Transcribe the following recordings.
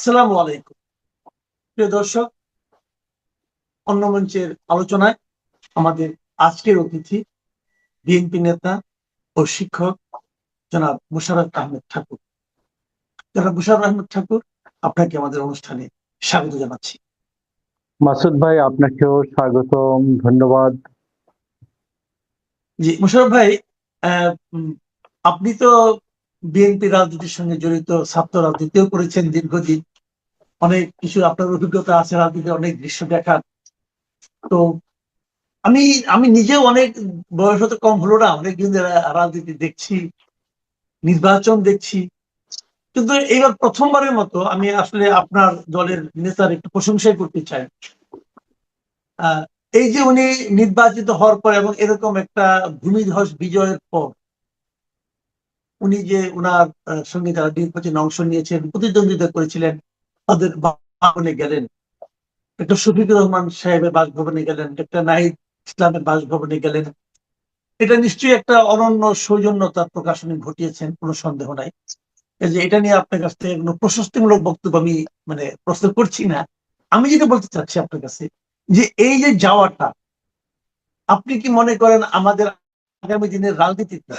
আসসালামু আলাইকুম। প্রিয় দর্শক অন্য মঞ্চের আলোচনায় আমাদের আজকের অতিথি বিএনপি নেতা ও শিক্ষক জনাব মুশারফ আহমেদ ঠাকুর। জনাব মুশারফ আহমেদ ঠাকুর আপনাকে আমাদের অনুষ্ঠানে স্বাগত জানাচ্ছি। মাসুদ ভাই আপনাকেও স্বাগতম ধন্যবাদ। জি মুশারফ ভাই আপনি তো বিএনপি রাজনীতির সঙ্গে জড়িত ছাত্র রাজনীতিও করেছেন দীর্ঘদিন। অনেক কিছু আপনার অভিজ্ঞতা আছে রাজনীতিতে অনেক দৃশ্য দেখার তো আমি আমি নিজেও অনেক বয়স হতে কম হলো না অনেক দিন রাজনীতি দেখছি, নির্বাচন দেখছি। কিন্তু এইবার প্রথমবারের মতো আমি আসলে আপনার দলের নেতার একটু প্রশংসাই করতে চাই। এই যে উনি নির্বাচিত হওয়ার পর এবং এরকম একটা ভূমিধ্বস বিজয়ের পর, উনি যে উনার সঙ্গে যারা নির্বাচনে অংশ নিয়েছেন, প্রতিদ্বন্দ্বিতা করেছিলেন তাদের বাসভবনে গেলেন। একটা শফিকুর রহমান সাহেবের বাসভবনে গেলেন একটা নাহিদ ইসলামের বাসভবনে গেলেন। এটা নিশ্চয়ই একটা অনন্য সৌজন্যতার প্রকাশনী ঘটিয়েছেন, কোনো সন্দেহ নাই। যে এটা নিয়ে আপনার কাছ থেকে কোনো প্রশস্তিমূলক বক্তব্য আমি মানে প্রশ্ন করছি না। আমি যেটা বলতে চাচ্ছি আপনার কাছে, যে এই যে যাওয়াটা, আপনি কি মনে করেন আমাদের আগামী দিনের রাজনীতিতে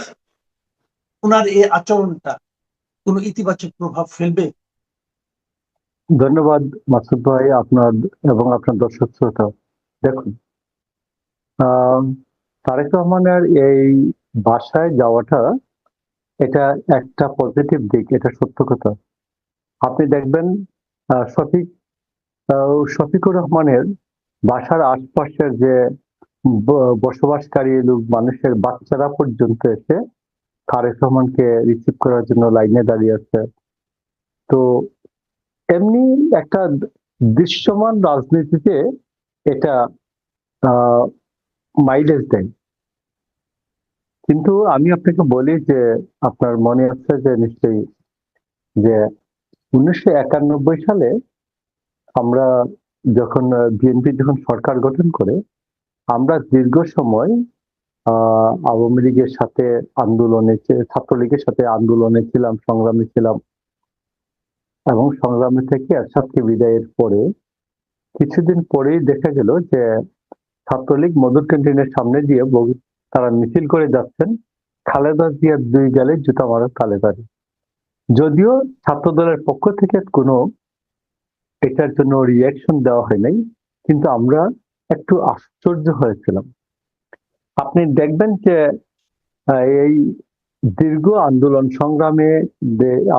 ওনার এই আচরণটা কোনো ইতিবাচক প্রভাব ফেলবে? ধন্যবাদ মাসুদ ভাই, আপনার এবং আপনার দর্শক শ্রোতা। দেখুন তারেক রহমানের এই বাসায় যাওয়াটা এটা একটা পজিটিভ দিক, এটা সত্য কথা। আপনি দেখবেন শফিক শফিকুর রহমানের বাসার আশপাশের যে বসবাসকারী লোক, মানুষের বাচ্চারা পর্যন্ত এসে তারেক রহমানকে রিসিভ করার জন্য লাইনে দাঁড়িয়ে আছে। তো এমনি একটা দৃশ্যমান রাজনীতিতে এটা মাইলেজ দেয়। কিন্তু আমি আপনাকে বলি যে, আপনার মনে আছে যে নিশ্চয়ই যে উনিশশো একানব্বই সালে আমরা যখন বিএনপি যখন সরকার গঠন করে, আমরা দীর্ঘ সময়, আহ, আওয়ামী লীগের সাথে আন্দোলনে ছাত্রলীগের সাথে আন্দোলনে ছিলাম, সংগ্রামে ছিলাম। এবং সংগ্রামে থেকে এরশাদকে বিদায়ের পরে কিছুদিন পরেই দেখা গেল যে ছাত্রলীগ মধুর ক্যান্টিনের সামনে দিয়ে তারা মিছিল করে যাচ্ছেন। খালেদা জিয়ার দুই গালে জুতা মারা তালেবারি। যদিও ছাত্র দলের পক্ষ থেকে কোনো এটার জন্য রিয়াকশন দেওয়া হয় নাই, কিন্তু আমরা একটু আশ্চর্য হয়েছিলাম। আপনি দেখবেন যে এই দীর্ঘ আন্দোলন সংগ্রামে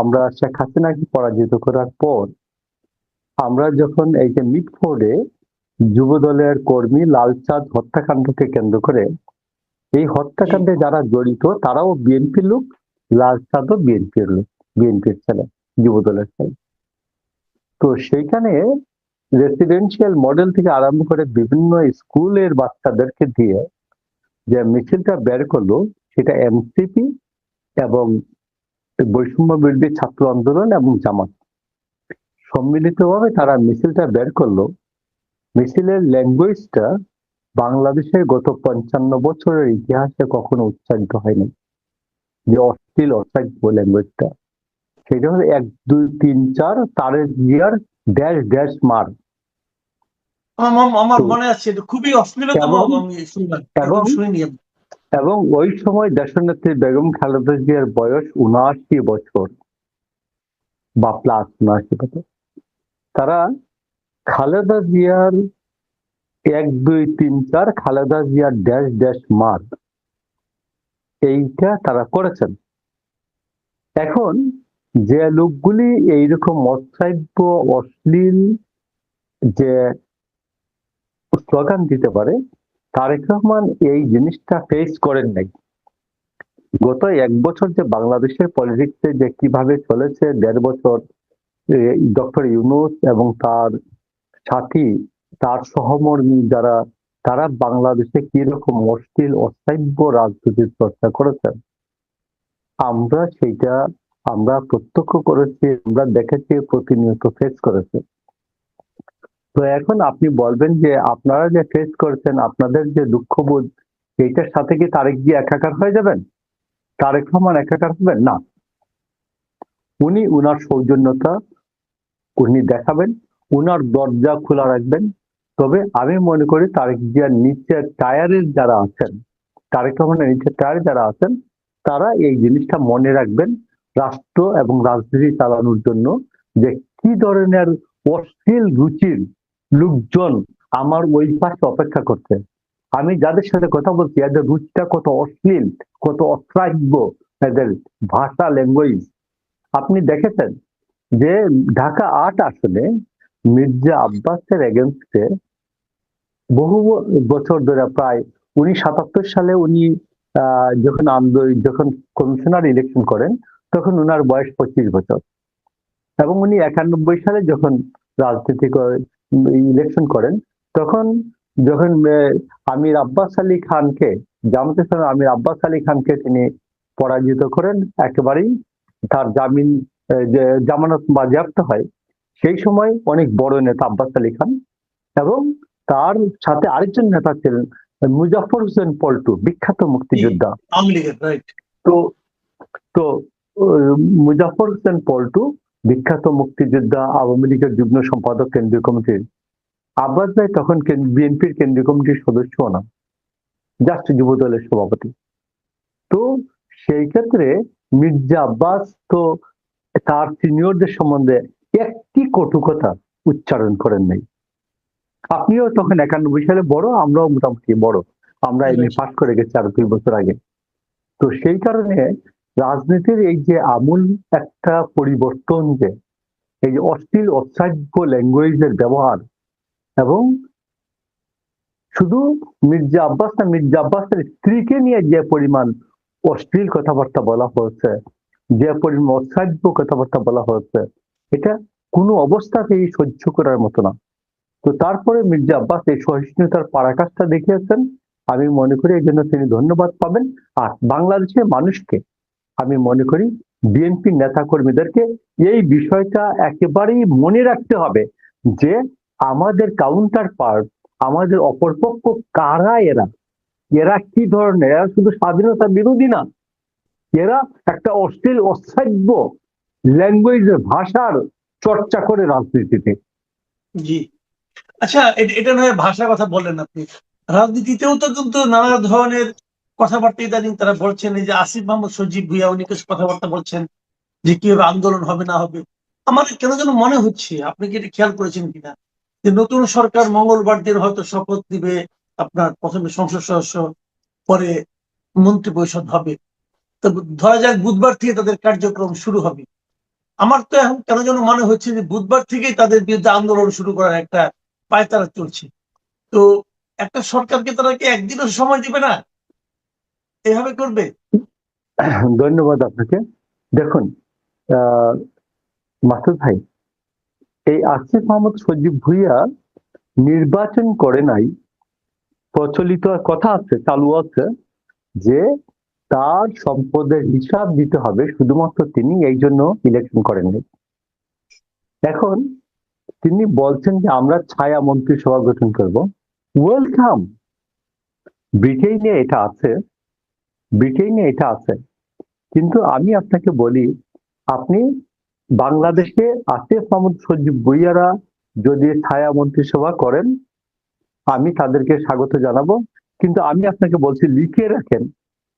আমরা শেখ হাসিনাকে পরাজিত করার পর, আমরা যখন এই যে মিটফোর্ডে যুব দলের কর্মী লালচাঁদ হত্যাকাণ্ডকে কেন্দ্র করে, এই হত্যাকাণ্ডে যারা জড়িত তারাও বিএনপির লোক, লালচাঁদও বিএনপির লোক, বিএনপির ছেলে যুব দলের ছেলে। তো সেইখানে রেসিডেন্সিয়াল মডেল থেকে আরম্ভ করে বিভিন্ন স্কুলের বাচ্চাদেরকে দিয়ে যে মিছিলটা বের করল, সেটা এনসিপি এবং বৈষম্য বিরোধী ছাত্র আন্দোলন এবং জামাত। সম্মিলিতভাবে তারা মিছিলটা বের করল। মিছিলের ল্যাঙ্গুয়েজটা বাংলাদেশের গত পঞ্চান্ন বছরের ইতিহাসে কখনো উচ্চারিত হয়নি। যে অশ্লীল অসাধ্য ল্যাঙ্গুয়েজটা। সেটা হলো এক দুই তিন চার তারের ইয়ার ড্যাশ ড্যাশ মার। আমার আমার মনে আছে খুবই অশ্লীলতম এবং- এবং ওই সময় দেশনেত্রী বেগম খালেদা জিয়ার বয়স উনআশি বছর বা প্লাস উনআশি বছর। তারা খালেদা জিয়ার এক, দুই, তিন, চার খালেদা জিয়ার ড্যাশ ড্যাশ মার এইটা তারা করেছেন। এখন যে লোকগুলি এইরকম অশ্রাব্য, অশ্লীল যে স্লোগান দিতে পারে তারেক রহমান এই জিনিসটা ফেস করেন নাই। গত এক বছর যে বাংলাদেশের পলিটিক্সে যে কীভাবে চলেছে, দেড় বছর ডক্টর ইউনুস এবং তার সাথী, তার সহমর্মী যারা, তারা বাংলাদেশে কীরকম অশ্লীল অস্থাব্য রাজনীতির চর্চা করেছেন। আমরা সেইটা, আমরা প্রত্যক্ষ করেছি, আমরা দেখেছি, প্রতিনিয়ত ফেস করেছি। তো এখন আপনি বলবেন যে আপনারা যে ফেস করেছেন, আপনাদের যে দুঃখবোধ, এইটার সাথে কি তারেক গিয়ে একাকার হয়ে যাবেন? তারেক রহমান একাকার হবেন? না। উনি উনার সৌজন্যতা উনি দেখাবেন, উনার দরজা খোলা রাখবেন। তবে আমি মনে করি তারেক জিয়ার নিচে টায়ারের যারা আছেন, তারেক রহমানের নিচে টায়ারে যারা আছেন, তারা এই জিনিসটা মনে রাখবেন রাষ্ট্র এবং রাজনীতি চালানোর জন্য যে কি ধরনের অশ্লীল রুচির লোকজন আমার ওই পাশে অপেক্ষা করছে। আমি যাদের সাথে কথা বলছি, এদের রুচিটা কত অশ্লীল, কত অশ্রাব্য এদের ভাষা ল্যাঙ্গুয়েজ আপনি দেখেছেন যে ঢাকা আট আসনে মির্জা আব্বাসের এগেনস্টে বহু বছর ধরে প্রায় উনি সাতাত্তর সালে উনি যখন আন্দোলন যখন কমিশনার ইলেকশন করেন, তখন উনার বয়স পঁচিশ বছর। এবং উনি একানব্বই সালে যখন রাজনীতি ইলেকশন করেন তখন যখন আমির আব্বাস আলী খানকে জামাতের সঙ্গে আমির আব্বাস আলী খানকে তিনি পরাজিত করেন একেবারেই তার জামিন জামানত বাজেয়াপ্ত হয় সেই সময় অনেক বড় নেতা আব্বাস আলী খান এবং তার সাথে আরেকজন নেতা ছিলেন মুজাফর হোসেন পল্টু বিখ্যাত মুক্তিযোদ্ধা। তো তো মুজাফর হোসেন পল্টু বিখ্যাত মুক্তিযোদ্ধা আওয়ামী লীগের যুগ্ম সম্পাদক কেন্দ্রীয় কমিটির আব্বাস ভাই তখন বিএনপির কেন্দ্রীয় কমিটির সদস্য না জাস্ট যুব দলের সভাপতি। তো সেই ক্ষেত্রে মির্জা আব্বাস তো তার সিনিয়রদের সম্বন্ধে একটি কটু কথা উচ্চারণ করেন নাই। আপনিও তখন একানব্বই সালে বড় আমরাও মোটামুটি বড়। আমরা এমনি পাস করে গেছি আরও দুই বছর আগে। তো সেই কারণে রাজনীতির এই যে আমূল একটা পরিবর্তন যে, এই অশ্লীল অশ্রাব্য ল্যাঙ্গুয়েজের ব্যবহার এবং শুধু মির্জা আব্বাস না, মির্জা আব্বাসের স্ত্রীকে নিয়ে যে পরিমাণ অশ্লীল কথাবার্তা বলা হয়েছে, যে পরিমাণ অশ্রাব্য কথাবার্তা বলা হয়েছে, এটা কোনো অবস্থাতেই সহ্য করার মতো না। তো তারপরে মির্জা আব্বাস এই সহিষ্ণুতার পারাকাশটা দেখিয়েছেন। আমি মনে করি এই জন্য তিনি ধন্যবাদ পাবেন। আর বাংলাদেশের মানুষকে আমি মনে করি বিএনপি নেতা কর্মীদেরকে এই বিষয়টা একেবারেই মনে রাখতে হবে যে আমাদের কাউন্টার পার্ট আমাদের অপরপক্ষ কারা এরা? এরা কি ধরনের? এরা শুধু স্বাধীনতা বিরোধী না। এরা একটা অশ্লীল, অশ্রাব্য ল্যাঙ্গুয়েজের ভাষার চর্চা করে রাজনীতিতে। জি। আচ্ছা এটা নয়, ভাষার কথা বললেন আপনি। রাজনীতিতেও তো কিন্তু নানা ধরনের কথাবার্তা ইদানিং তারা বলছেন, এই যে আসিফ মোহাম্মদ সজীব ভুইয়া, উনি কিছু কথাবার্তা বলছেন যে কীভাবে আন্দোলন হবে, না হবে। আমার কেন যেন মনে হচ্ছে, আপনি কি এটা খেয়াল করেছেন কিনা? যে নতুন সরকার মঙ্গলবার দিন হয়তো শপথ দিবে আপনার প্রথমে সংসদ সদস্য, পরে মন্ত্রী পরিষদ হবে। তো ধরা যাক বুধবার থেকে তাদের কার্যক্রম শুরু হবে। আমার তো এখন কেন যেন মনে হচ্ছে যে বুধবার থেকেই তাদের বিরুদ্ধে আন্দোলন শুরু করার একটা পায়তারা চলছে। তো একটা সরকারকে তারা কি একদিনও সময় দিবে না? এভাবে করবে? ধন্যবাদ আপনাকে। দেখুন মাসুদ ভাই, এই আসিফ মোহাম্মদ সজীব ভুইয়া নির্বাচন করে নাই। প্রচলিত কথা আছে, চালু আছে, যে তার সম্পদের হিসাব দিতে হবে, শুধুমাত্র তিনি এই জন্য ইলেকশন করেননি এখন তিনি বলছেন যে আমরা ছায়া মন্ত্রিসভা গঠন করব। ওয়েলকাম ব্রিটেনে এটা আছে। ব্রিটেনে এটা আছে। কিন্তু আমি আপনাকে বলি, আপনি বাংলাদেশে আসিফ মাহমুদ সজীব ভুইয়ারা যদি ছায়া মন্ত্রিসভা করেন, আমি তাদেরকে স্বাগত জানাব। কিন্তু আমি আপনাকে বলছি, লিখে রাখেন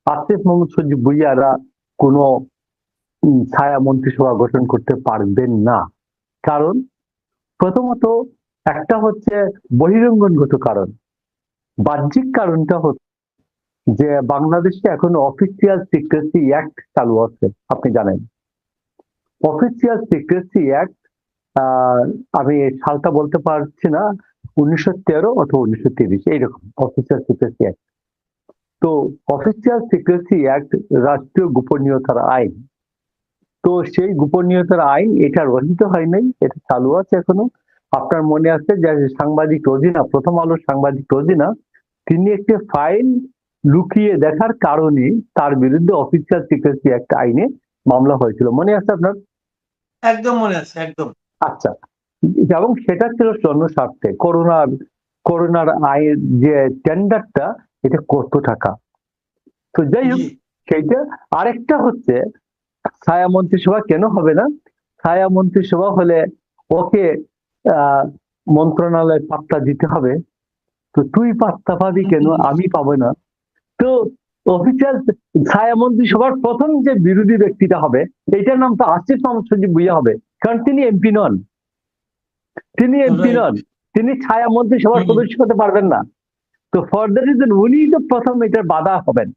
আসিফ মাহমুদ সজীব ভুইয়ারা কোনো ছায়া মন্ত্রিসভা গঠন করতে পারবেন না। কারণ, প্রথমত একটা হচ্ছে বহিরঙ্গনগত কারণ। বাহ্যিক কারণটা হচ্ছে যে বাংলাদেশে এখন অফিসিয়াল সিক্রেসি অ্যাক্ট চালু আছে, আপনি জানেন। অফিসিয়াল সিক্রেসি অ্যাক্ট আমি সালটা বলতে পারছি না, উনিশশো তেরো অথবা উনিশশো তিরিশ, এইরকম অফিসিয়াল সিক্রেসি অ্যাক্ট তো অফিসিয়াল সিক্রেসি অ্যাক্ট রাষ্ট্রীয় গোপনীয়তার আইন। তো সেই গোপনীয়তার আইন, এটা রহিত হয় নাই, এটা চালু আছে এখনও। আপনার মনে আছে যে সাংবাদিক রোজিনা, প্রথম আলোর সাংবাদিক রোজিনা, তিনি একটি ফাইল লুকিয়ে দেখার কারণে তার বিরুদ্ধে অফিসিয়াল সিক্রেসি একটা আইনে মামলা হয়েছিল। মনে আছে আপনার? একদম মনে আছে একদম। আচ্ছা। এবং সেটা ছিল জনস্বার্থে করোনার করোনার আয়ের যে টেন্ডারটা এটা কত টাকা? তো যাই হোক সেইটা আরেকটা হচ্ছে ছায়া মন্ত্রিসভা কেন হবে না? ছায়া মন্ত্রিসভা হলে ওকে আহ, মন্ত্রণালয় পাত্তা দিতে হবে। তো তুই পাত্তা পাবি কেন? আমি পাবো না। তো অফিসিয়াল ছায়া মন্ত্রিসভার প্রথম যে বিরোধী ব্যক্তিটা হবে এটার নাম তো আসিফ মোহাম্মদ সজিব ভুইয়া হবে কারণ তিনি এমপি নন। তিনি এমপি নন। তিনি ছায়া মন্ত্রিসভার। সদস্য হতে পারবেন না। তো ফর দ্য রিজন উনি তো প্রথম এটার বাধা হবেন।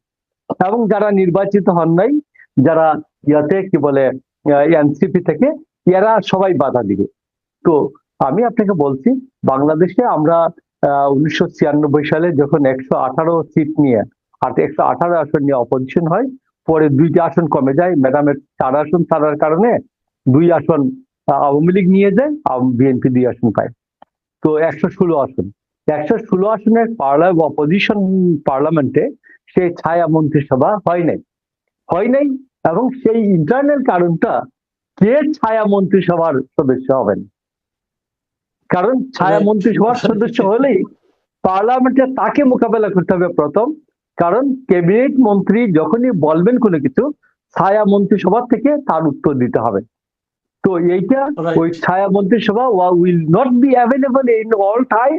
এবং যারা নির্বাচিত হন নাই যারা ইয়াতে কি বলে এনসিপি থেকে এরা সবাই বাধা দিবে। তো আমি আপনাকে বলছি বাংলাদেশে আমরা উনিশশো ছিয়ানব্বই সালে যখন একশো আঠারো সিট নিয়ে আর একশো আঠারো আসন নিয়ে অপোজিশন হয় পরে দুইটা আসন কমে যায়। ম্যাডামের চার আসন ছাড়ার কারণে দুই আসন আওয়ামী লীগ নিয়ে যায় বিএনপি দুই আসন পায়। তো একশো ষোলো আসন। একশো ষোলো আসনের পার্লা অপোজিশন পার্লামেন্টে সেই ছায়া মন্ত্রিসভা হয় নাই। হয় নাই এবং সেই ইন্টারনাল কারণটা কে ছায়া মন্ত্রিসভার সদস্য হবেন? কারণ ছায়া Right. মন্ত্রিসভার সদস্য হলেই পার্লামেন্টে তাকে মোকাবেলা করতে হবে প্রথম। কারণ ক্যাবিনেট মন্ত্রী যখনই বলবেন কোনো কিছু ছায়া মন্ত্রিসভা থেকে তার উত্তর দিতে হবে। তো এইটা ওই ছায়া মন্ত্রিসভা will not be available in all time.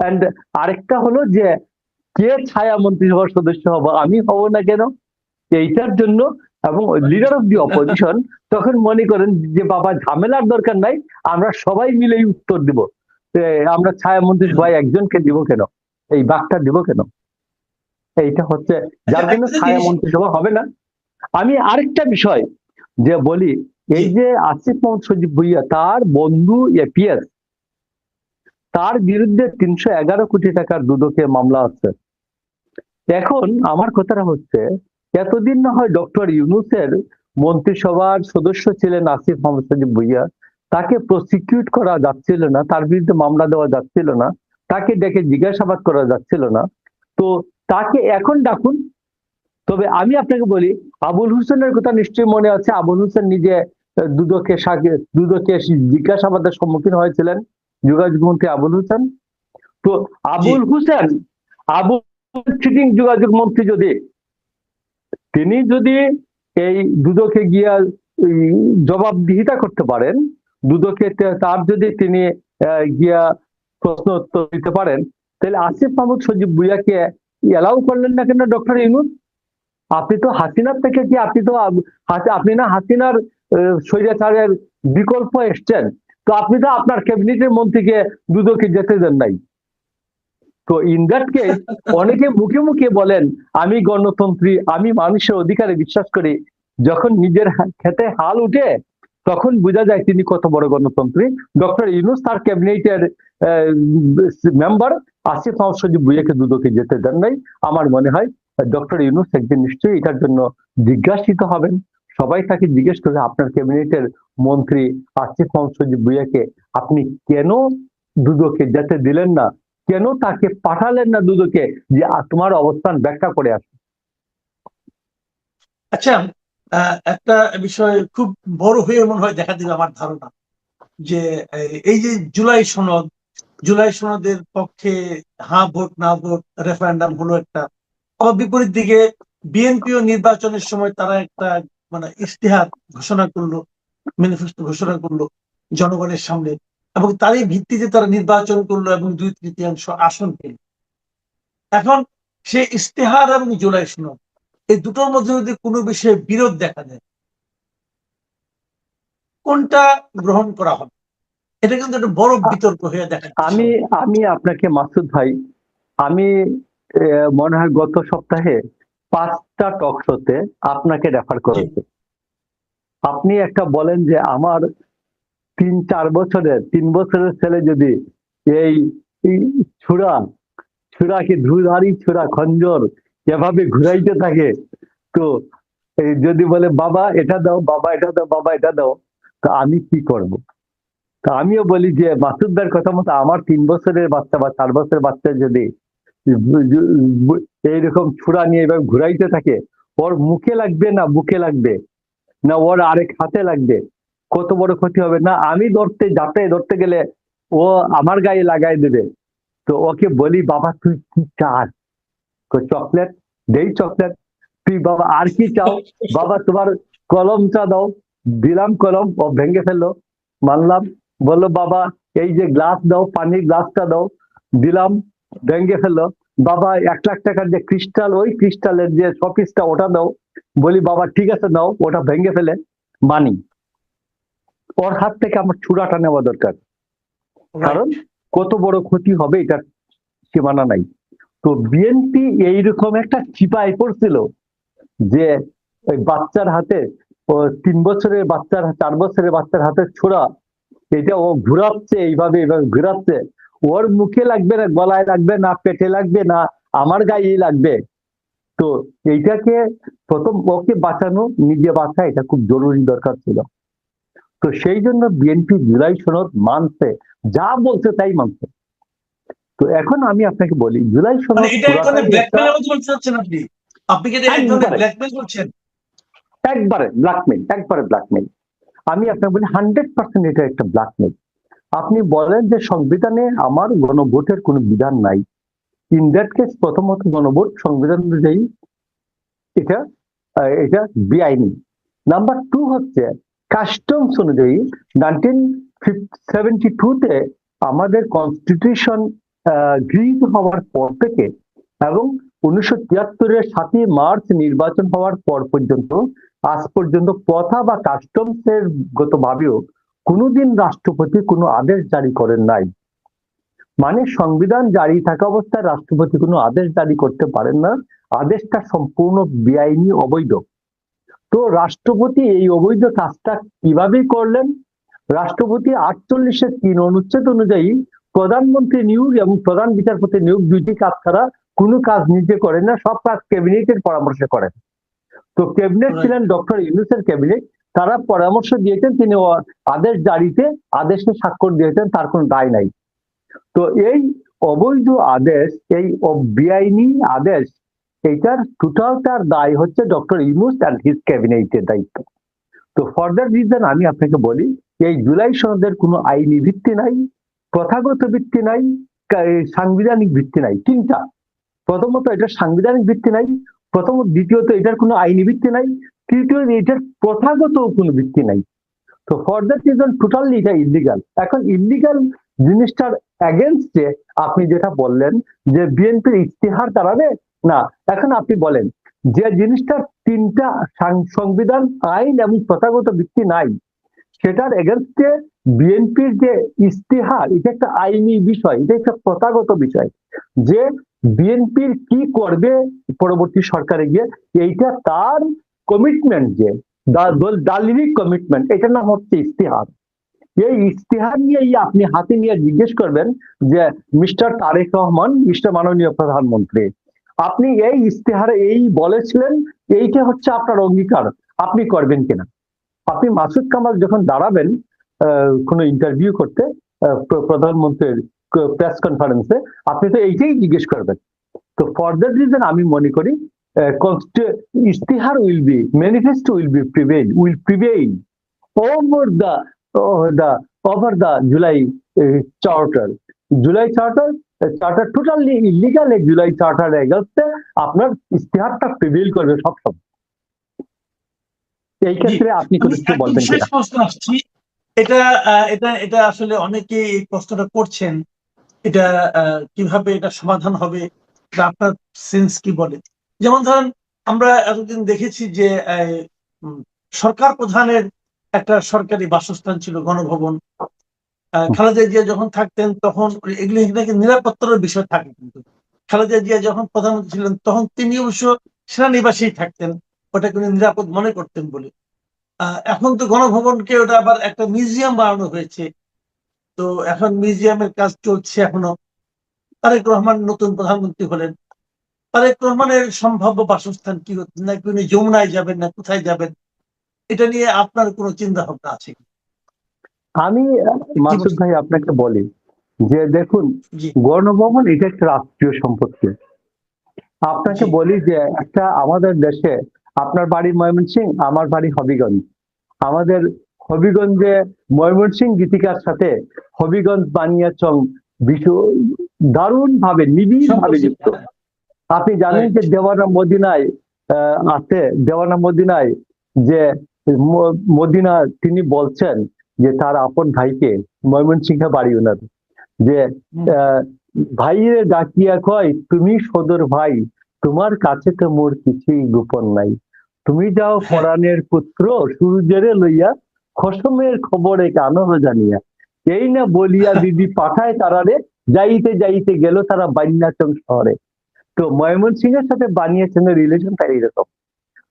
And আরেকটা হলো যে কে ছায়া মন্ত্রিসভার সদস্য হব আমি হব না কেন? এইটার জন্য এবং লিডার অফ দি অপোজিশন তখন মনে করেন যে বাবা ঝামেলার দরকার নাই আমরা সবাই মিলেই উত্তর দিব। আমরা ছায়া মন্ত্রিসভায় একজনকে দিব কেন? এই বাঘটা দিব কেন? এইটা হচ্ছে যার আচ্ছা, জন্য ছায়া মন্ত্রিসভা হবে না। আমি আরেকটা বিষয় যে বলি এই যে আসিফ মোহাম্মদ সজিব ভুইয়া তার বন্ধু এপিএস তার বিরুদ্ধে তিনশো এগারো কোটি টাকার দুদকে মামলা আছে। এখন আমার কথাটা হচ্ছে এতদিন না হয় ডক্টর ইউনুসের মন্ত্রিসভার সদস্য ছিলেন আসিফ মোহাম্মদ সজিব ভুইয়া। তাকে প্রসিকিউট করা যাচ্ছিল না তার বিরুদ্ধে মামলা দেওয়া যাচ্ছিল না তাকে ডেকে জিজ্ঞাসাবাদ করা যাচ্ছিল না। তো তাকে এখন ডাকুন। তবে আমি আপনাকে বলি আবুল হোসেনের কথা নিশ্চয়ই মনে আছে। আবুল হোসেন নিজে দুদকে দুদকে জিজ্ঞাসাবাদের সম্মুখীন হয়েছিলেন যোগাযোগ মন্ত্রী আবুল হোসেন। তো আবুল হোসেন আবুল সিটিং যোগাযোগ মন্ত্রী যদি তিনি যদি এই দুদকে গিয়া জবাবদিহিতা করতে পারেন দুদকে তার যদি তিনি গিয়া প্রশ্ন উত্তর দিতে পারেন তাহলে আসিফ মাহমুদ সজীব ভুইয়াকে এলাও করলেন না কেন ডক্টর ইউনুস আপনি তো হাসিনার থেকে কি আপনি তো আপনি না হাসিনার স্বৈরাচারের বিকল্প এসছেন? তো আপনি তো আপনার ক্যাবিনেটের মন্ত্রীকে দুদকে যেতে দেন নাই। তো ইন দ্যাট কেস অনেকে মুখে মুখে বলেন, আমি গণতন্ত্রী, আমি মানুষের অধিকারে বিশ্বাস করি, যখন নিজের খেতে হাল উঠে তখন বোঝা যায় তিনি কত বড় গণতন্ত্রী। ডক্টর ইউনুস তার ক্যাবিনেটের মেম্বার আসিফ মাহমুদ সজিব ভুইয়াকে দুদকে যেতে দেন নাই। আমার মনে হয়, ডক্টর ইউনুস একদিন নিশ্চয়ই এটার জন্য জিজ্ঞাসিত হবেন। সবাই তাকে জিজ্ঞেস করে আপনার ক্যাবিনেটের মন্ত্রী আসিফ মোহাম্মদ সজিব ভুইয়াকে আপনি কেন দুদকে যেতে দিলেন না? কেন তাকে পাঠালেন না দুদকে? যে তোমার অবস্থান ব্যাখ্যা করে আসো আচ্ছা একটা বিষয় খুব বড় হয়ে মনে হয় দেখা দিবে আমার ধারণা, যে এই- যে জুলাই সনদ, জুলাই সনদের পক্ষে হা ভোট, না ভোট রেফারেন্ডাম হলো একটা। আবার বিপরীত দিকে বিএনপিও নির্বাচনের সময় তারা একটা মানে ইশতেহার ঘোষণা করল ম্যানিফেস্টো ঘোষণা করল জনগণের সামনে এবং তারই ভিত্তিতে তারা নির্বাচন করল এবং দুই তৃতীয়াংশ আসন পেল। এখন সে ইশতেহার এবং জুলাই সনদ এই দুটোর মধ্যে যদি কোনো বিষয়ে বিরোধ দেখা যায় কোনটা গ্রহণ করা হবে? এটা কিন্তু একটা বড় বিতর্ক হয়ে দেখা আমি আমি আপনাকে মাসুদ ভাই আমি মনে হয় গত সপ্তাহে পাঁচটা টক শোতে আপনাকে রেফার করেছি। আপনি একটা বলেন যে আমার তিন চার বছরের তিন বছরের ছেলে যদি এই ছুরা ছুরা কি ধুধারি ছুরা খঞ্জর এভাবে ঘুরাইতে থাকে, তো যদি বলে, বাবা, এটা দাও, বাবা, এটা দাও, বাবা, এটা দাও, তো আমি কি করব? তো আমিও বলি যে মাসুদদার কথা মতো আমার তিন বছরের বাচ্চা বা চার বছরের বাচ্চা যদি এইরকম ছুরা নিয়ে এভাবে ঘুরাইতে থাকে, ওর মুখে লাগবে না বুকে লাগবে? না ওর আরেক হাতে লাগবে? কত বড় ক্ষতি হবে? না, আমি ধরতে যাতে ধরতে গেলে ও আমার গায়ে লাগাই দেবে। তো ওকে বলি, বাবা, তুই কি চাস? চকলেট দেই চকলেট। তুই বাবা আর কি চাও? বাবা তোমার কলমটা দাও। দিলাম কলম ও ভেঙে ফেলল। মানলাম বলল বাবা এই যে গ্লাস দাও পানির গ্লাসটা দাও। দিলাম ভেঙে ফেলল। বাবা এক লাখ টাকার যে ক্রিস্টাল ওই ক্রিস্টালের যে শপিসটা ওটা দাও। বলি বাবা ঠিক আছে দাও। ওটা ভেঙে ফেলে মানি। ওর হাত থেকে আমার ছুরাটা নেওয়া দরকার। কারণ কত বড় ক্ষতি হবে এটার সীমানা নাই। তো বিএনপি এইরকম একটা চিপায় পড়ছিল যে ওই বাচ্চার হাতে তিন বছরের বাচ্চার, চার বছরের বাচ্চার হাতে ছোড়া, এটা ও ঘুরাচ্ছে, এইভাবে এইভাবে ঘুরাচ্ছে। ওর মুখে লাগবে না, গলায় লাগবে না, পেটে লাগবে না, আমার গায়ে লাগবে। তো এইটাকে প্রথম ওকে বাঁচানো, নিজে বাঁচা, এটা খুব জরুরি দরকার ছিল। তো সেই জন্য বিএনপি জুলাই সনদ মানছে। যা বলছে তাই মানছে। তো এখন আমি আপনাকে বলি জুলাই সনদ একবারে। ব্ল্যাকমেল একবারে ব্ল্যাকমেল আমি আপনাকে বলি হান্ড্রেড পার্সেন্ট এটা একটা ব্ল্যাকমেল আপনি বলেন যে সংবিধানে আমার গণভোটের কোনো বিধান নাই। ইন দ্যাট কেস প্রথমত গণভোট সংবিধান অনুযায়ী এটা এটা বেআইনি। নাম্বার টু হচ্ছে কাস্টমস অনুযায়ী নাইনটিন সেভেন্টি টুতে আমাদের কনস্টিটিউশন গৃহীত হওয়ার পর থেকে এবং উনিশশো তিয়াত্তরের সাতই মার্চ নির্বাচন হওয়ার পর পর্যন্ত, আজ পর্যন্ত প্রথা বা কাস্টমস এর গত ভাবেও কোনোদিন রাষ্ট্রপতি কোনো আদেশ জারি করেন নাই। মানে সংবিধান জারি থাকা অবস্থায় রাষ্ট্রপতি কোনো আদেশ জারি করতে পারেন না, আদেশটা সম্পূর্ণ বেআইনি, অবৈধ। তো রাষ্ট্রপতি এই অবৈধ কাজটা কীভাবে করলেন? রাষ্ট্রপতি আটচল্লিশের তিন অনুচ্ছেদ অনুযায়ী প্রধানমন্ত্রী নিয়োগ এবং প্রধান বিচারপতি নিয়োগ দুইটি কাজ ছাড়া কোনো কাজ নিজে করেন না সব কাজ ক্যাবিনেটের পরামর্শে করেন। তো ক্যাবিনেট ছিলেন ডক্টর ইউনুসের ক্যাবিনেট তারা পরামর্শ দিয়েছেন তিনি আদেশ জারিতে আদেশে স্বাক্ষর দিয়েছেন তার কোনো দায় নাই। তো এই অবৈধ আদেশ এই বেআইনি আদেশ এইটার টোটাল তার দায় হচ্ছে ডক্টর ইউনুস অ্যান্ড হিজ ক্যাবিনেটের দায়িত্ব। তো ফর দ্যাট রিজন আমি আপনাকে বলি এই জুলাই সনদের কোনো আইনি ভিত্তি নাই প্রথাগত ভিত্তি নাই সাংবিধানিক ভিত্তি নাই, তিনটা। প্রথমত এটা সাংবিধানিক ভিত্তি নাই, প্রথম দ্বিতীয়ত এটার কোনো আইনি ভিত্তি নাই, তৃতীয় এটার প্রথাগত কোনো ভিত্তি নাই। তো ফর দ্যাট রিজন টোটালি এটা ইলিগাল এখন ইলিগাল জিনিসটার এগেনস্টে আপনি যেটা বললেন, যে বিএনপির ইস্তেহার দাঁড়াবে, না। এখন আপনি বলেন, যে জিনিসটার তিনটা সংবিধান, আইন এবং প্রথাগত ভিত্তি নাই, সেটার এগেনস্টে বিএনপির যে ইস্তেহার এটা একটা আইনি বিষয়, এটা একটা প্রথাগত বিষয়। যে বিএনপির কি করবে পরবর্তী সরকারে গিয়ে, এইটা তার কমিটমেন্ট যে দালিলিক কমিটমেন্ট এটার নাম হচ্ছে ইস্তেহার এই ইস্তেহার নিয়েই আপনি হাতে নিয়ে জিজ্ঞেস করবেন যে, মিস্টার তারেক রহমান, মিস্টার মাননীয় প্রধানমন্ত্রী, আপনি এই ইস্তেহারে এই বলেছিলেন, এইটা হচ্ছে আপনার অঙ্গীকার, আপনি করবেন কিনা? আপনি মাসুদ কামাল যখন দাঁড়াবেন কোনো ইন্টারভিউ করতে প্রধানমন্ত্রীর প্রেস কনফারেন্সে আপনি তো এইটাই জিজ্ঞেস করবেন তো ফর দ্যাট রিজন আমি মনে করি ইস্তিহার will be manifesto will be prevail will prevail over the over the July uh, charter. July charter charter totally illegal এই জুলাই চার্টার এগেলতে আপনার ইস্তেহারটা প্রিভিল করবে সবসময় এই ক্ষেত্রে আপনি কোনো কিছু বলবেন এটা এটা এটা আসলে অনেকে এই প্রশ্নটা করছেন, এটা কীভাবে এটা সমাধান হবে আপনার সেন্স কি বলে? যেমন ধরেন, আমরা এতদিন দেখেছি যে সরকার প্রধানের একটা সরকারি বাসস্থান ছিল, গণভবন। খালেদা জিয়া যখন থাকতেন, তখন এগুলি নাকি নিরাপত্তার বিষয় থাকে কিন্তু। খালেদা জিয়া যখন প্রধানমন্ত্রী ছিলেন, তখন তিনি অবশ্য সেনানিবাসেই থাকতেন, ওটাকে উনি নিরাপদ মনে করতেন বলে। এখন তো গণভবনকে ওটা আবার একটা মিউজিয়াম বানানো হয়েছে। তো এখন মিউজিয়ামের কাজ চলছে এখনও। তারেক রহমান নতুন প্রধানমন্ত্রী হলেন। তারেক রহমানের সম্ভাব্য বাসস্থান কি হচ্ছে নাকি উনি যমুনায় যাবেন না কোথায় যাবেন? এটা নিয়ে আপনার কোনো চিন্তা ভাবনা আছে আমি মাসুদ ভাই আপনাকে বলি যে দেখুন গণভবন এটা একটা রাষ্ট্রীয় সম্পত্তি। আপনাকে বলি যে একটা আমাদের দেশে আপনার বাড়ি ময়মনসিং আমার বাড়ি হবিগঞ্জ। আমাদের হবিগঞ্জে ময়মনসিং গীতিকার সাথে হবিগঞ্জ বানিয়াচং দারুণ ভাবে নিবিড় ভাবে যুক্ত। আপনি জানেন যে দেওয়ানা মদিনায় আছে দেওয়ানা মদিনায় যে মদিনা তিনি বলছেন যে তার আপন ভাইকে ময়মনসিংহে বাড়ি ওনার যে ভাইরে ডাকিয়া কয় তুমি সদর ভাই তোমার কাছে তো মোর কিছুই গোপন নাই। তুমি যাও হ্যাঁ। পরাণের পুত্র সূর্যেরে লইয়া খসমের খবরে কানহ জানিয়া। এই না বলিয়া দিদি পাঠায় তারারে যাইতে যাইতে গেল তারা বান্যাচং শহরে। তো ময়মন সিং এর সাথে বানিয়াচংয়ের রিলেশনটা এইরকম।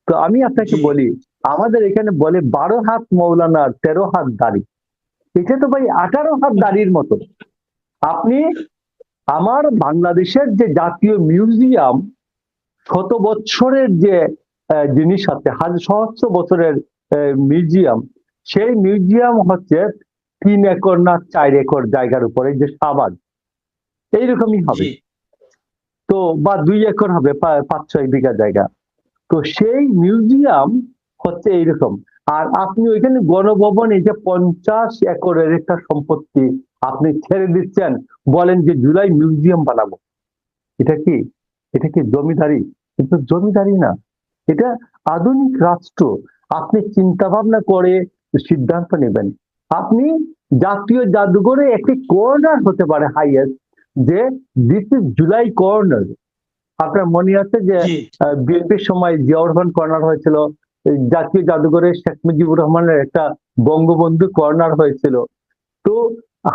তো আমি আপনাকে বলি আমাদের এখানে বলে বারো হাত মৌলানার তেরো হাত দাড়ি। এটা তো ভাই আঠারো হাত দাড়ির মতো। আপনি আমার বাংলাদেশের যে জাতীয় মিউজিয়াম শত বছরের যে জিনিস আছে। হাজার সহস্র বছরের মিউজিয়াম। সেই মিউজিয়াম হচ্ছে তিন একর না চার একর জায়গার উপরে যে সাবাদ এইরকমই হবে। তো বা দুই একর হবে পাঁচ ছয় বিঘা জায়গা। তো সেই মিউজিয়াম হচ্ছে এইরকম। আর আপনি ওইখানে গণভবন এই যে পঞ্চাশ একরের একটা সম্পত্তি আপনি ছেড়ে দিচ্ছেন বলেন যে জুলাই মিউজিয়াম বানাবো। এটা কি? এটা কি জমিদারি? কিন্তু জমিদারি না। এটা আধুনিক রাষ্ট্র। আপনি চিন্তা ভাবনা করে সিদ্ধান্ত নেবেন। আপনি জাতীয় জাদুঘরে একটি কর্নার হতে পারে হাইয়েস্ট যে দিস ইজ জুলাই কর্নার আপনার মনে আছে যে বিএনপির সময় জিয়াউর রহমান কর্নার হয়েছিল জাতীয় জাদুঘরে শেখ মুজিবুর রহমানের একটা বঙ্গবন্ধু কর্নার হয়েছিল। তো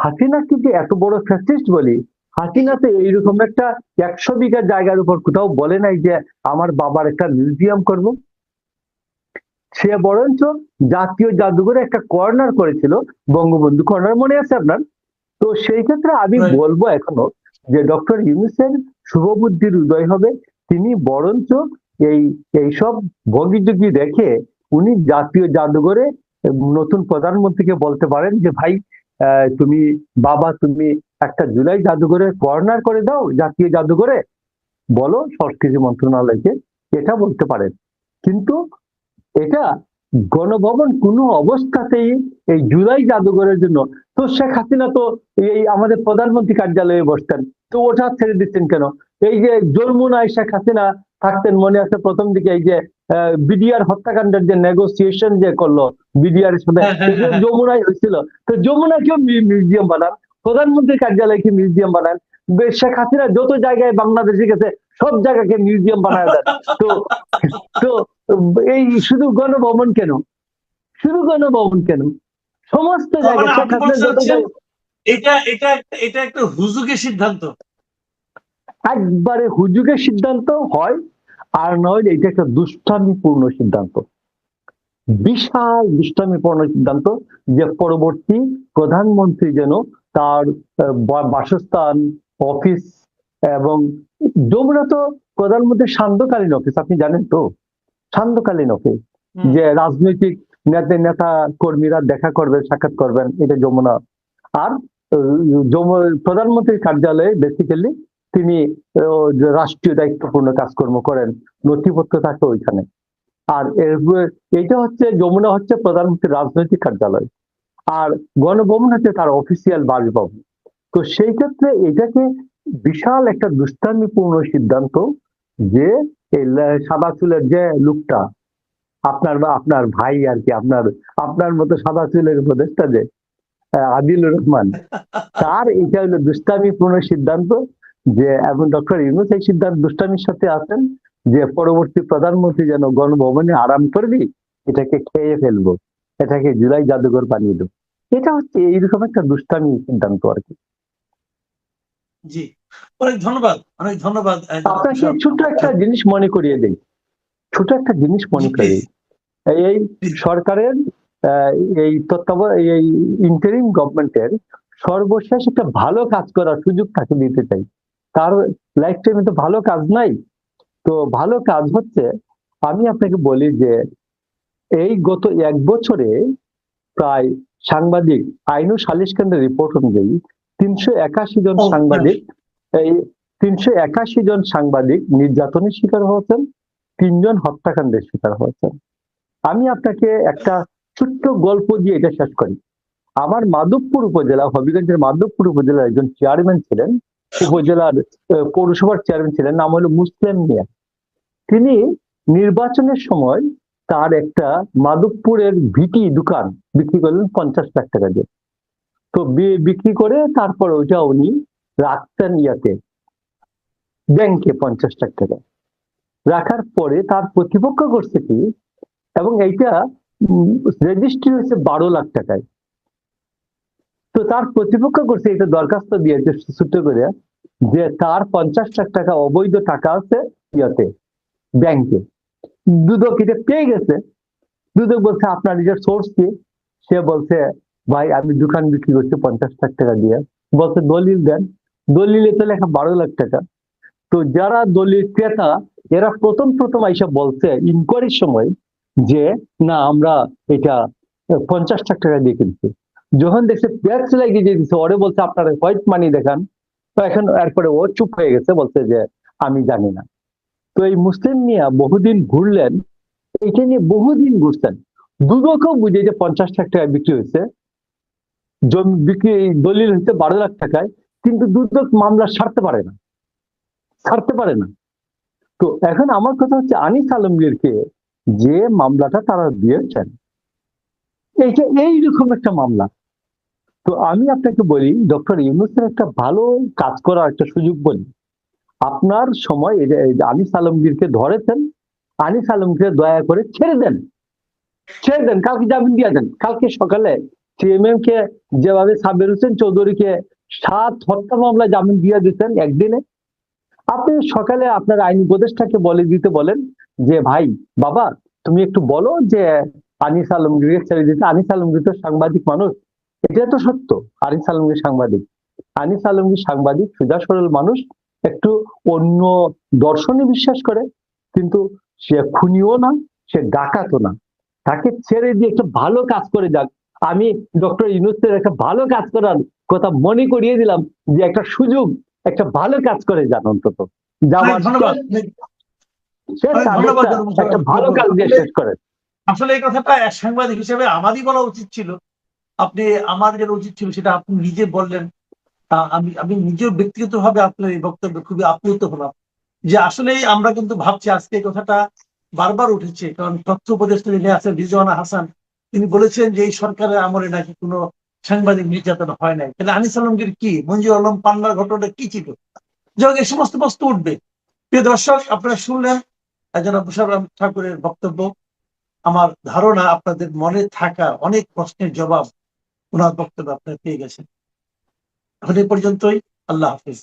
হাসিনাকে যে এত বড় ফ্যাসিস্ট বলি হাসিনা তো এইরকম একটা একশো বিঘা জায়গার উপর কোথাও বলে নাই যে আমার বাবার একটা মিউজিয়াম করব। সে বরঞ্চ জাতীয় জাদুঘরে একটা কর্নার করেছিল বঙ্গবন্ধু কর্নার মনে আছে আপনার? তো সেই ক্ষেত্রে আমি বলব এখনও যে ডক্টর ইউনুসের শুভবুদ্ধির উদয় হবে। তিনি বরঞ্চ এই এইসব ভঙ্গিযোগী দেখে উনি জাতীয় জাদুঘরে নতুন প্রধানমন্ত্রীকে বলতে পারেন যে ভাই তুমি বাবা, তুমি একটা জুলাই জাদুঘরে কর্নার করে দাও, জাতীয় জাদুঘরে। বলো সংস্কৃতি মন্ত্রণালয়কে এটা বলতে পারেন কিন্তু এটা গণভবন কোনো অবস্থাতেই এই জুলাই জাদুঘরের জন্য। তো শেখ হাসিনা তো এই আমাদের প্রধানমন্ত্রী কার্যালয়ে বসতেন। তো ওটা ছেড়ে দিচ্ছেন কেন? এই যে জন্মুনায় শেখ হাসিনা থাকতেন মনে আছে প্রথম দিকে এই যে বিডিআর হত্যাকাণ্ডের যে নেগোসিয়েশন যে করল বিডিআর এর সাথে হ্যাঁ, হ্যাঁ, হ্যাঁ। যমুনায় হয়েছিল। তো যমুনা কেউ মিউজিয়াম বানান? প্রধানমন্ত্রীর কার্যালয় কার্যালয়কে মিউজিয়াম বানান? শেখ হাসিনা যত জায়গায় বাংলাদেশে গেছে সব জায়গাকে মিউজিয়াম বানায় দেন। তো তো এই শুধু গণভবন কেন? শুধু গণভবন কেন? সমস্ত জায়গায় মানে শেখ হাসিনা জায়গায়- এটা এটা এটা একটা হুজুগের সিদ্ধান্ত। একবারে হুজুগের সিদ্ধান্ত হয় আর নয় এটা একটা দুষ্টামিপূর্ণ সিদ্ধান্ত। বিশাল দুষ্টামিপূর্ণ সিদ্ধান্ত যে পরবর্তী প্রধানমন্ত্রী যেন তার বাসস্থান অফিস এবং যমুনা তো প্রধানমন্ত্রীর সান্ধ্যকালীন অফিস আপনি জানেন তো? সান্ধ্যকালীন অফিস যে রাজনৈতিক নেতা নেতা কর্মীরা দেখা করবেন সাক্ষাৎ করবেন এটা যমুনা। আর প্রধানমন্ত্রীর কার্যালয়ে বেসিক্যালি তিনি রাষ্ট্রীয় দায়িত্বপূর্ণ কাজকর্ম করেন নথিপত্র থাকে ওইখানে। আর এইটা হচ্ছে যমুনা হচ্ছে প্রধানমন্ত্রীর রাজনৈতিক কার্যালয়। আর গণভবন হচ্ছে তার অফিসিয়াল বাসভবন। তো সেই ক্ষেত্রে এটাকে বিশাল একটা দুষ্টামিপূর্ণ সিদ্ধান্ত যে এই সাদা চুলের যে লোকটা আপনার আপনার ভাই আর কি আপনার আপনার মতো সাদা চুলের উপদেষ্টা যে আহ, আদিলুর রহমান তার এটা হলো দুষ্টামিপূর্ণ সিদ্ধান্ত যে এবং ডক্টর ইউনুস এই সিদ্ধান্ত দুষ্টামির সাথে আছেন যে পরবর্তী প্রধানমন্ত্রী যেন গণভবনে আরাম করবি এটাকে খেয়ে ফেলব এটাকে জুলাই জাদুঘর বানিয়ে দেবো। এটা হচ্ছে এইরকম একটা দুষ্টামি সিদ্ধান্ত আর কি। জি অনেক ধন্যবাদ অনেক ধন্যবাদ আপনাকে ছোট্ট একটা জিনিস মনে করিয়ে দেই ছোট একটা জিনিস মনে করিয়ে এই সরকারের এই এই ইন্টারিম গভর্নমেন্টের সর্বশেষ একটা ভালো কাজ করার সুযোগ তাকে দিতে চাই। তার লাইফ টাইমে তো ভালো কাজ নাই। তো ভালো কাজ হচ্ছে আমি আপনাকে বলি যে এই গত এক বছরে প্রায় সাংবাদিক আইন ও সালিশ কেন্দ্রের রিপোর্ট অনুযায়ী তিনশো একাশি জন সাংবাদিক এই তিনশো একাশি জন সাংবাদিক নির্যাতনের শিকার হয়েছেন তিনজন হত্যাকাণ্ডের শিকার হয়েছেন। আমি আপনাকে একটা ছোট্ট গল্প দিয়ে এটা শেষ করি। আমার মাধবপুর উপজেলা হবিগঞ্জের মাধবপুর উপজেলার একজন চেয়ারম্যান ছিলেন উপজেলার পৌরসভার চেয়ারম্যান ছিলেন, নাম হলো মুসলিম মিয়া। তিনি নির্বাচনের সময় তার একটা মাধবপুরের ভিটি দোকান বিক্রি করলেন পঞ্চাশ লাখ টাকা দিয়ে। তো বিক্রি করে তারপর ওইটা উনি রাখতেন ইয়াতে, ব্যাংকে পঞ্চাশ লাখ টাকা। রাখার পরে তার প্রতিপক্ষ করছে কি, এবং এইটা রেজিস্ট্রি হয়েছে বারো লাখ টাকায়। তো তার প্রতিপক্ষ করছে এটা দরখাস্ত দিয়েছে ছোট করে যে তার পঞ্চাশ লাখ টাকা অবৈধ টাকা আছে ইয়াতে, ব্যাংকে। দুদক এটা পেয়ে গেছে। দুদক বলছে, আপনার নিজের সোর্স কি? সে বলছে, ভাই, আমি দোকান বিক্রি করছি পঞ্চাশ লাখ টাকা দিয়ে। বলছে, দলিল দেন। দলিলে তো লেখা বারো লাখ টাকা। তো যারা দলিল ক্রেতা, এরা প্রথম প্রথম আইসা বলছে ইনকোয়ারির সময় যে, না, আমরা এটা পঞ্চাশ লাখ টাকা দিয়ে কিনছি। যখন দেখছে পেঁয়াজ লাগিয়ে দিয়ে দিচ্ছে ওরে বলছে, আপনার হোয়াইট মানি দেখান। তো এখন এরপরে ও চুপ হয়ে গেছে, বলছে যে, আমি জানি না। তো এই মুসলিম মিয়া বহুদিন ঘুরলেন এটা নিয়ে বহুদিন ঘুরছেন। দুদকও বুঝে যে পঞ্চাশ লাখ টাকায় বিক্রি হয়েছে। জমি, বিক্রি দলিল হচ্ছে বারো লাখ টাকায়, কিন্তু দুদক মামলা সারতে পারে না। সারতে পারে না। তো এখন আমার কথা হচ্ছে, আনিস আলমগীরকে যে মামলাটা তারা দিয়েছেন, এইটা এইরকম একটা মামলা। তো আমি আপনাকে বলি, ডক্টর ইউনুসের একটা ভালো কাজ করার একটা সুযোগ বলি। আপনার সময় আনিস আলমগীরকে ধরেছেন, আনিস আলমগীর দয়া করে ছেড়ে দেন। ছেড়ে দেন, কালকে জামিন দিয়ে দেন। কালকে সকালে সিএমএম কে যেভাবে সাবির হোসেন চৌধুরীকে সাত হত্যা মামলায় জামিন দিয়ে দিতেন একদিনে। আপনি সকালে আপনার আইন উপদেষ্টাকে বলে দিতে বলেন যে, ভাই, বাবা, তুমি একটু বলো যে, আনিস আলমগীরকে ছেড়ে দিতে, আনিস আলমগীর তো সাংবাদিক মানুষ এটা তো সত্য। আনিস আলমগীর সাংবাদিক। আনিস আলমগীর সাংবাদিক সুজা সরল মানুষ একটু অন্য দর্শনে বিশ্বাস করে কিন্তু সে খুনিও না সে ডাকাতও না। তাকে ছেড়ে দিয়ে একটা ভালো কাজ করে যাক। আমি ডক্টর ইউনুসের একটা ভালো কাজ করার কথা মনে করিয়ে দিলাম যে একটা সুযোগ একটা ভালো কাজ করে যান অন্তত। একটা ভালো কাজ দিয়ে শেষ করে। আসলে এই কথাটা এক সাংবাদিক হিসেবে আমারই বলা উচিত ছিল। আপনি আমার যেটা উচিত ছিল সেটা আপনি নিজে বললেন। আমি আমি নিজেও ব্যক্তিগতভাবে আপনার এই বক্তব্যে খুবই আপ্লুত হলাম। যে আসলেই আমরা কিন্তু ভাবছি আজকে এই কথাটা বারবার উঠেছে। কারণ তথ্য উপদেষ্টা যিনি আছেন, রিজওয়ানা হাসান, তিনি বলেছেন যে এই সরকারের আমলে নাকি কোনো সাংবাদিক নির্যাতন হয় নাই। তাহলে আনিস আলমগীর কি? মঞ্জুর আলম পান্নার ঘটনাটা কি ছিল? যাই এই সমস্ত বস্তু উঠবে। প্রিয় দর্শক, আপনারা শুনলেন একজন মুশাররফ ঠাকুরের বক্তব্য। আমার ধারণা আপনাদের মনে থাকা অনেক প্রশ্নের জবাব ওনার বক্তব্য আপনারা পেয়ে গেছেন। এখন এই পর্যন্তই আল্লাহ হাফিজ।